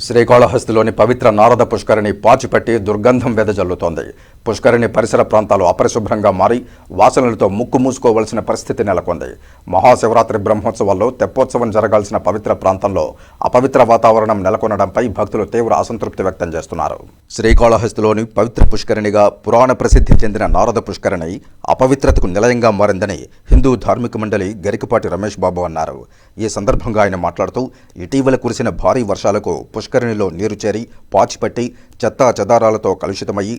శ్రీకాళహస్తిలోని పవిత్ర నారద పుష్కరిణి పాచిపెట్టి దుర్గంధం వెదజల్లుతోంది. పుష్కరిణి పరిసర ప్రాంతాలు అపరిశుభ్రంగా మారి వాసనలతో ముక్కు మూసుకోవలసిన పరిస్థితి నెలకొంది. మహాశివరాత్రి బ్రహ్మోత్సవాల్లో తెప్పోత్సవం జరగాల్సిన పవిత్ర ప్రాంతంలో అపవిత్ర వాతావరణం నెలకొనడంపై భక్తులు తీవ్ర అసంతృప్తి వ్యక్తం చేస్తున్నారు. శ్రీకాళహస్తిలోని పవిత్ర పుష్కరిణిగా పురాణ ప్రసిద్ధి చెందిన నారద పుష్కరిణి అపవిత్రతకు నిలయంగా మారిందని హిందూ ధార్మిక మండలి గరికపాటి రమేష్ బాబు అన్నారు. ఈ సందర్భంగా ఆయన మాట్లాడుతూ ఇటీవల కురిసిన భారీ వర్షాలకు పుష్కరిణిలో నీరు చేరి పాచిపట్టి చెత్తా చెదారాలతో కలుషితమయ్యి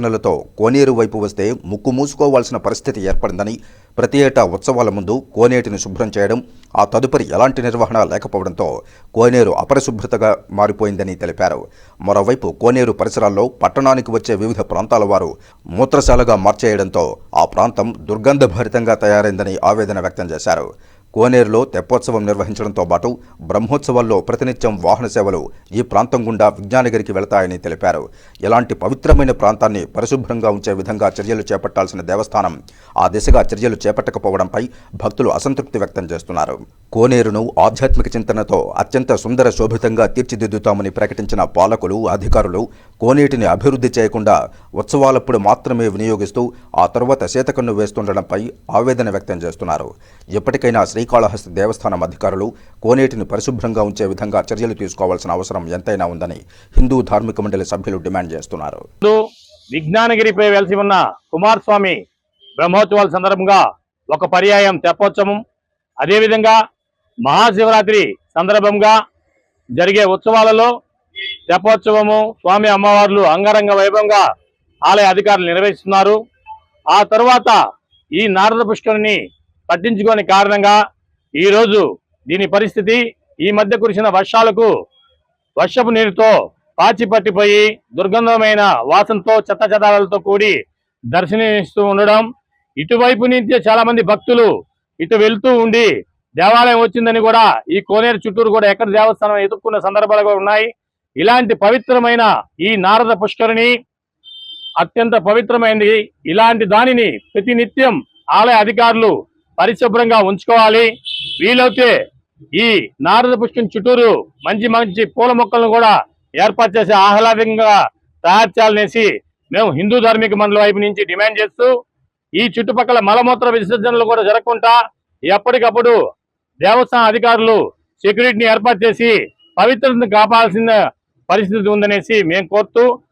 దుర్వాసనలతో కోనేరు వైపు వస్తే ముక్కు మూసుకోవాల్సిన పరిస్థితి ఏర్పడిందని ప్రతి ఏటా ఉత్సవాల ముందు కోనేటిని శుభ్రం చేయడం ఆ తదుపరి ఎలాంటి నిర్వహణ లేకపోవడంతో కోనేరు అపరిశుభ్రతగా మారిపోయిందని తెలిపారు. మరోవైపు కోనేరు పరిసరాల్లో పట్టణానికి వచ్చే వివిధ ప్రాంతాల వారు మూత్రశాలగా మార్చేయడంతో ఆ ప్రాంతం దుర్గంధభరితంగా తయారైందని ఆవేదన వ్యక్తం చేశారు. కోనేరులో తెప్పోత్సవం నిర్వహించడంతో పాటు బ్రహ్మోత్సవాల్లో ప్రతినిత్యం వాహన సేవలు ఈ ప్రాంతం గుండా విజ్ఞానగిరికి వెళతాయని తెలిపారు. ఇలాంటి పవిత్రమైన ప్రాంతాన్ని పరిశుభ్రంగా ఉంచే విధంగా చర్యలు చేపట్టాల్సిన దేవస్థానం ఆ దిశగా చర్యలు చేపట్టకపోవడంపై భక్తులు అసంతృప్తి వ్యక్తం చేస్తున్నారు. కోనేరును ఆధ్యాత్మిక చింతనతో అత్యంత సుందర శోభితంగా తీర్చిదిద్దుతామని ప్రకటించిన పాలకులు అధికారులు కోనేటిని అభివృద్ధి చేయకుండా ఉత్సవాలప్పుడు మాత్రమే వినియోగిస్తూ ఆ తర్వాత శీతకన్ను వేస్తుండడంపై ఆవేదన వ్యక్తం చేస్తున్నారు. ఇప్పటికైనా శ్రీకాళహస్తి దేవస్థానం అధికారులు కోనేటిని పరిశుభ్రంగా ఉంచే విధంగా చర్యలు తీసుకోవాల్సిన అవసరం ఎంతైనా ఉందని హిందూ ధార్మిక మండలి సభ్యులు డిమాండ్ చేస్తున్నారు. విజ్ఞానగిరిపై వెలిసి ఉన్న కుమారస్వామి బ్రహ్మోత్సవాల సందర్భంగా ఒక పర్యాయం తెప్పోత్సవం అదేవిధంగా మహాశివరాత్రి సందర్భంగా జరిగే ఉత్సవాలలో తెప్పోత్సవము స్వామి అమ్మవార్లు అంగరంగ వైభవంగా ఆలయ అధికారులు నిర్వహిస్తున్నారు. ఆ తరువాత ఈ నారద పుష్కరిని పట్టించుకోని కారణంగా ఈరోజు దీని పరిస్థితి ఈ మధ్య కురిసిన వర్షాలకు వర్షపు నీరుతో పాచి పట్టిపోయి దుర్గంధమైన వాసనతో చెత్త కూడి దర్శనమిస్తూ ఉండడం ఇటువైపు నుంచి చాలా మంది భక్తులు ఇటు వెళ్తూ ఉండి దేవాలయం వచ్చిందని కూడా ఈ కోనేరు చుట్టూరు కూడా ఎక్కడ దేవస్థానం ఎదుర్కొన్న సందర్భాలు కూడా ఉన్నాయి. ఇలాంటి పవిత్రమైన ఈ నారద పుష్కరిణి అత్యంత పవిత్రమైనది. ఇలాంటి దానిని ప్రతినిత్యం ఆలయ అధికారులు పరిశుభ్రంగా ఉంచుకోవాలి. వీలైతే ఈ నారద పుష్పం చుట్టూరు మంచి మంచి పూల మొక్కలను కూడా ఏర్పాటు చేసి ఆహ్లాదంగా తయారు చేయాలనేసి మేము హిందూ ధార్మిక మండలి వైపు నుంచి డిమాండ్ చేస్తూ ఈ చుట్టుపక్కల మలమూత్ర విసర్జనలు కూడా జరగకుండా ఎప్పటికప్పుడు దేవస్థాన అధికారులు సెక్యూరిటీని ఏర్పాటు చేసి పవిత్రతను కాపాల్సిన పరిస్థితి ఉందనేసి మేము కోరుతూ